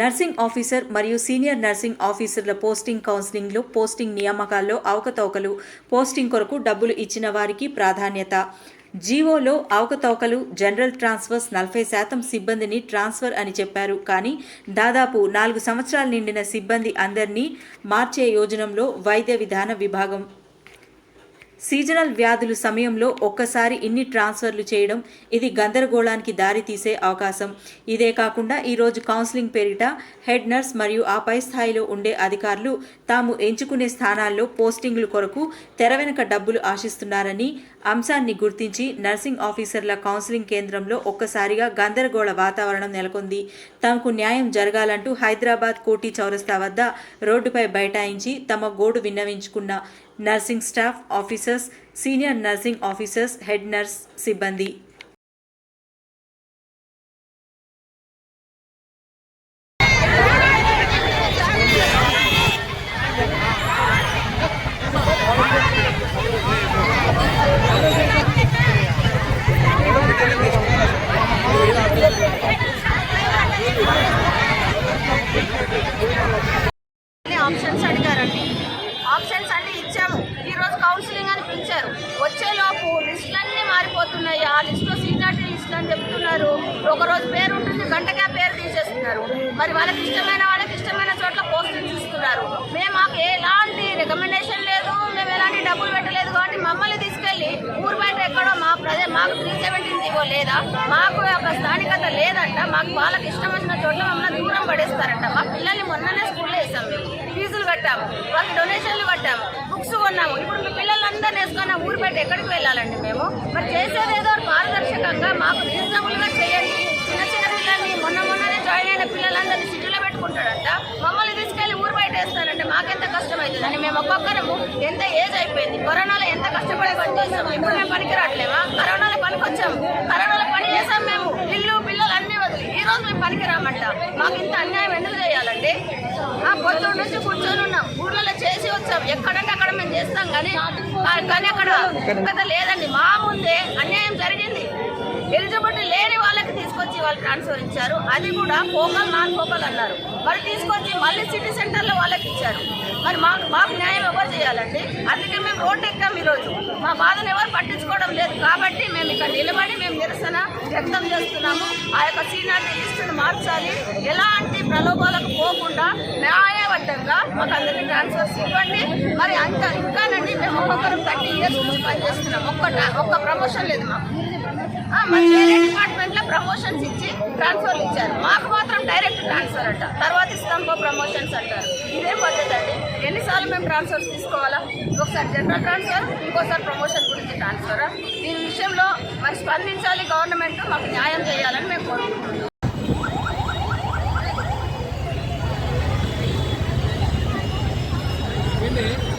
Nursing officer మరియు senior nursing ఆఫీసర్ల posting కౌన్సిలింగ్లో పోస్టింగ్ నియామకాల్లో అవకతవకలు పోస్టింగ్ కొరకు డబ్బులు ఇచ్చిన వారికి ప్రాధాన్యత. జీవోలో అవకతవకలు జనరల్ ట్రాన్స్ఫర్స్ నలభై శాతం సిబ్బందిని ట్రాన్స్ఫర్ అని చెప్పారు. కానీ దాదాపు నాలుగు సంవత్సరాలు నిండిన సిబ్బంది అందరినీ మార్చే యోజనంలో వైద్య విధాన విభాగం సీజనల్ వ్యాధులు సమయంలో ఒక్కసారి ఇన్ని ట్రాన్స్ఫర్లు చేయడం ఇది గందరగోళానికి దారితీసే అవకాశం. ఇదే కాకుండా ఈరోజు కౌన్సిలింగ్ పేరిట హెడ్ నర్స్ మరియు ఆ పై స్థాయిలో ఉండే అధికారులు తాము ఎంచుకునే స్థానాల్లో పోస్టింగ్లు కొరకు తెర వెనుక డబ్బులు ఆశిస్తున్నారని అంశాన్ని గుర్తించి నర్సింగ్ ఆఫీసర్ల కౌన్సిలింగ్ కేంద్రంలో ఒక్కసారిగా గందరగోళ వాతావరణం నెలకొంది. తమకు న్యాయం జరగాలంటూ హైదరాబాద్ కోటి చౌరస్తా వద్ద రోడ్డుపై బైఠాయించి తమ గోడు విన్నవించుకున్న nursing staff officers senior nursing officers head nurse సిబ్బంది అన్ని ఆప్షన్స్ అడిగారండి ఆప్షన్స్ అన్ని ఇచ్చాము ఈ రోజు వచ్చారు. వచ్చేలోపు లిస్టులన్నీ మారిపోతున్నాయి. ఆ లిస్టులో సీనియారిటీ లిస్టులు అని చెప్తున్నారు. ఒక రోజు పేరు ఉంటుంది గంటకే పేరు తీసేస్తున్నారు. మరి వాళ్ళకి ఇష్టమైన వాళ్ళకి ఇష్టమైన చోట్ల పోస్టింగ్స్ ఇస్తున్నారు మేము మాకు ఎలాంటి రికమెండేషన్ లేదు. మేము ఎలాంటి డబ్బులు పెట్టలేదు కాబట్టి మమ్మల్ని తీసుకెళ్ళి ఊరు బయట ఎక్కడో మా ప్రదే మాకు త్రీ సెవెంటీన్ జీవో లేదా? మాకు ఒక స్థానికత లేదంట. మాకు వాళ్ళకి ఇష్టం వచ్చిన చోట్ల మమ్మల్ని దూరం పడేస్తారంట. మా పిల్లల్ని మొన్ననే స్కూల్లో వేసాం మేము. ఫీజులు కట్టాము. వాళ్ళకి డొనేషన్లు కట్టాము. బుక్స్ కొన్నాము. ఇప్పుడు వేసుకొని ఎక్కడికి వెళ్ళాలండి మేము? మరి చేసేది ఏదో పారదర్శకంగా మాకు రీజనబుల్గా చేయండి. చిన్న చిన్న పిల్లల్ని మొన్న మొన్ననే జాయిన్ అయిన పిల్లలందరినీ సిటీలో పెట్టుకుంటాడంట. మమ్మల్ని తీసుకెళ్ళి ఊరు బయట వేస్తారంటే మాకెంత కష్టం అవుతుందని మేము ఒక్కొక్కరము ఎంత ఏజ్ అయిపోయింది? కరోనాలో ఎంత కష్టపడి పని చేస్తాం ఇప్పుడు మేము పనికి రావట్లేమా కరోనాలో పనికి వచ్చాము కరోనాలో పని చేసాం మేము. ఇల్లు పిల్లలు అన్ని వదిలి. ఈ రోజు మేము పనికి రామంట. మాకు ఇంత అన్యాయం పొద్దున్న నుంచి కూర్చొని ఉన్నాం. ఊర్లలో చేసి వచ్చాం. ఎక్కడంటే అక్కడ మేము చేస్తాం కానీ కానీ అక్కడ పెద్ద లేదండి. మా ముందే అన్యాయం జరిగింది. ఎలిజిబిలిటీ లేని వాళ్ళకి తీసుకొచ్చి వాళ్ళు ట్రాన్స్ఫర్ ఇచ్చారు అది కూడా ఫోకల్ నాన్ ఫోకల్ అన్నారు. మరి తీసుకొచ్చి మళ్ళీ సిటీ సెంటర్లో వాళ్ళకి ఇచ్చారు. మరి మాకు మాకు న్యాయం ఎవరు చేయాలండి? అందుకే మేము రోడ్డు ఎక్కాం ఈరోజు. మా బాధను ఎవరు పట్టించుకోవడం లేదు. కాబట్టి మేము ఇక్కడ నిలబడి మేము నిరసన వ్యక్తం చేస్తున్నాము. ఆ యొక్క సీనియారిటీ లిస్టును మార్చాలి. ఎలాంటి ప్రలోభాలకు పోకుండా న్యాయబద్ధంగా మాకు అందరికీ ట్రాన్స్ఫర్స్ ఇవ్వండి మరి అంత ఇంకానండి మేము ఒక్కొక్కరు థర్టీ ఇయర్స్ నుంచి పనిచేస్తున్నాం ఒక్క ఒక్క ప్రమోషన్ లేదు మాకు. మరి వేరే డిపార్ట్మెంట్లో ప్రమోషన్స్ ఇచ్చి ట్రాన్స్ఫర్ ఇచ్చారు. మాకు మాత్రం డైరెక్ట్ ట్రాన్స్ఫర్ అంట. తర్వాత ఇస్తాంకో ప్రమోషన్స్ అంటారు. ఇదే పద్ధతి అండి? ఎన్నిసార్లు మేము ట్రాన్స్ఫర్స్ తీసుకోవాలా? ఒకసారి జనరల్ ట్రాన్స్ఫర్ ఇంకోసారి ప్రమోషన్ గురించి ట్రాన్స్ఫర్ దీని విషయంలో మరి స్పందించాలి గవర్నమెంట్ మాకు న్యాయం చేయాలని మేము కోరుకుంటున్నాం. महिने